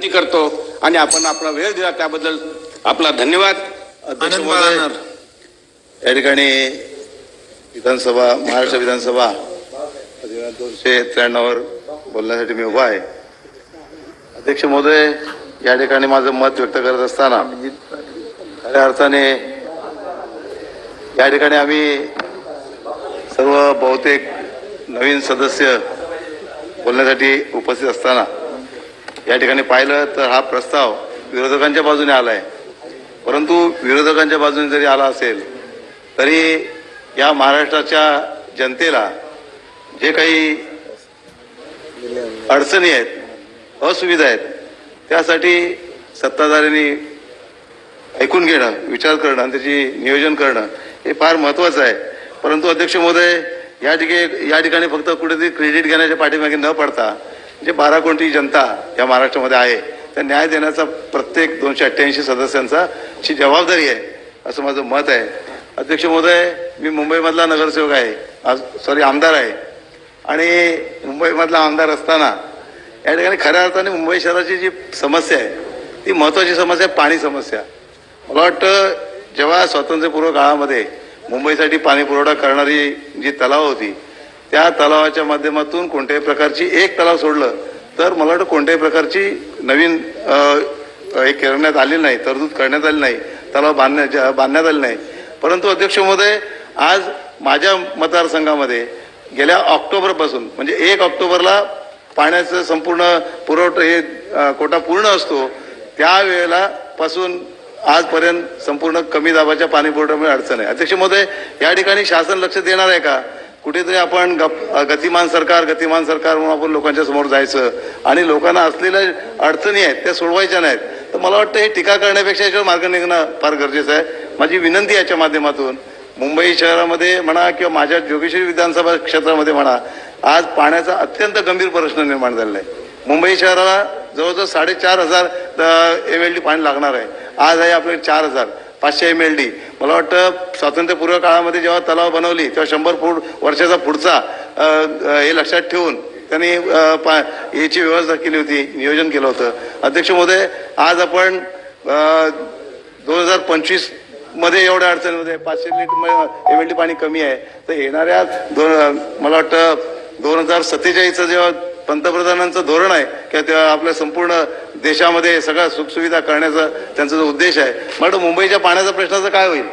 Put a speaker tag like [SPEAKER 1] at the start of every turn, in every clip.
[SPEAKER 1] विनंती करतो आणि आपण आपला वेळ दिला त्याबद्दल आपला धन्यवाद.
[SPEAKER 2] या ठिकाणी विधानसभा महाराष्ट्र विधानसभा दोनशे त्र्याण्णववर बोलण्यासाठी मी उभा आहे अध्यक्ष महोदय या ठिकाणी माझं मत व्यक्त करत असताना खऱ्या अर्थाने या ठिकाणी आम्ही सर्व बहुतेक नवीन सदस्य बोलण्यासाठी उपस्थित असताना या ठिकाणी पाहिलं तर हा प्रस्ताव विरोधकांच्या बाजूने आला आहे परंतु विरोधकांच्या बाजूने जरी आला असेल तरी या महाराष्ट्राच्या जनतेला जे काही अडचणी आहेत असुविधा आहेत त्यासाठी सत्ताधाऱ्यांनी ऐकून घेणं विचार करणं आणि त्याची नियोजन करणं हे फार महत्त्वाचं आहे. परंतु अध्यक्ष महोदय या ठिकाणी या ठिकाणी फक्त कुठेतरी क्रेडिट घेण्याच्या पाठीमागे न पडता जे बारा कोटी जनता या महाराष्ट्रामध्ये आहे त्या न्याय देण्याचा प्रत्येक दोनशे अठ्ठ्याऐंशी सदस्यांचा ची जबाबदारी आहे असं माझं मत आहे. अध्यक्ष महोदय मी मुंबईमधला नगरसेवक आहे आज सॉरी आमदार आहे. आणि मुंबईमधला आमदार असताना या ठिकाणी खऱ्या अर्थाने मुंबई शहराची जी समस्या आहे ती महत्त्वाची समस्या आहे पाणी समस्या. मला वाटतं जेव्हा स्वातंत्र्यपूर्व काळामध्ये मुंबईसाठी पाणी पुरवठा करणारी जी तलाव होती त्या तलावाच्या माध्यमातून कोणत्याही प्रकारची एक तलाव सोडलं तर मला वाटतं कोणत्याही प्रकारची नवीन हे करण्यात आलेली नाही तरतूद करण्यात आली नाही तलाव बांधण्याच्या बांधण्यात आले नाही. परंतु अध्यक्ष महोदय आज माझ्या मतदारसंघामध्ये गेल्या ऑक्टोबरपासून म्हणजे एक ऑक्टोबरला पाण्याचं संपूर्ण पुरवठा हे कोटा पूर्ण असतो त्यावेळेला पासून आजपर्यंत संपूर्ण कमी दाबाच्या पाणी पुरवठ्यामुळे अडचण आहे. अध्यक्ष महोदय या ठिकाणी शासन लक्ष देणार आहे का? कुठेतरी आपण गप- गतिमान सरकार गतिमान सरकार म्हणून आपण लोकांच्या समोर जायचं. आणि लोकांना असलेल्या अडचणी आहेत त्या सोडवायच्या नाहीत. तर मला वाटतं हे टीका करण्यापेक्षा याच्यावर मार्ग निघणं फार गरजेचं आहे. माझी विनंती याच्या माध्यमातून मुंबई शहरामध्ये म्हणा किंवा माझ्या जोगेश्वरी विधानसभा क्षेत्रामध्ये म्हणा आज पाण्याचा अत्यंत गंभीर प्रश्न निर्माण झालेला आहे. मुंबई शहराला जवळजवळ साडेचार हजार एम एल डी पाणी लागणार आहे. आज आहे आपल्याकडे चार हजार. पाचशे एम एल डी मला वाटतं स्वातंत्र्यपूर्व काळामध्ये जेव्हा तलाव बनवली तेव्हा शंभर फूट वर्षाचा पुढचा हे लक्षात ठेवून त्यांनी पा याची व्यवस्था केली होती नियोजन केलं होतं. अध्यक्ष महोदय आज आपण दोन हजार पंचवीसमध्ये एवढ्या अडचणीमध्ये पाचशे लिटर एम एल डी पाणी कमी आहे. तर येणाऱ्या दोन मला वाटतं दोन हजार सत्तेचाळीसचा जेव्हा पंतप्रधानांचं धोरण आहे किंवा त्या आपल्या संपूर्ण देशामध्ये सगळ्या सुखसुविधा करण्याचा त्यांचा जो उद्देश आहे. मला मुंबईच्या पाण्याचा प्रश्नाचं काय होईल?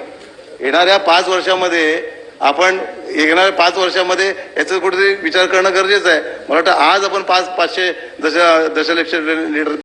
[SPEAKER 2] येणाऱ्या पाच वर्षामध्ये आपण येणाऱ्या पाच वर्षामध्ये याचा कुठेतरी विचार करणं गरजेचं आहे. मला वाटतं आज आपण पाच पाचशे दश दशलक्ष लिटर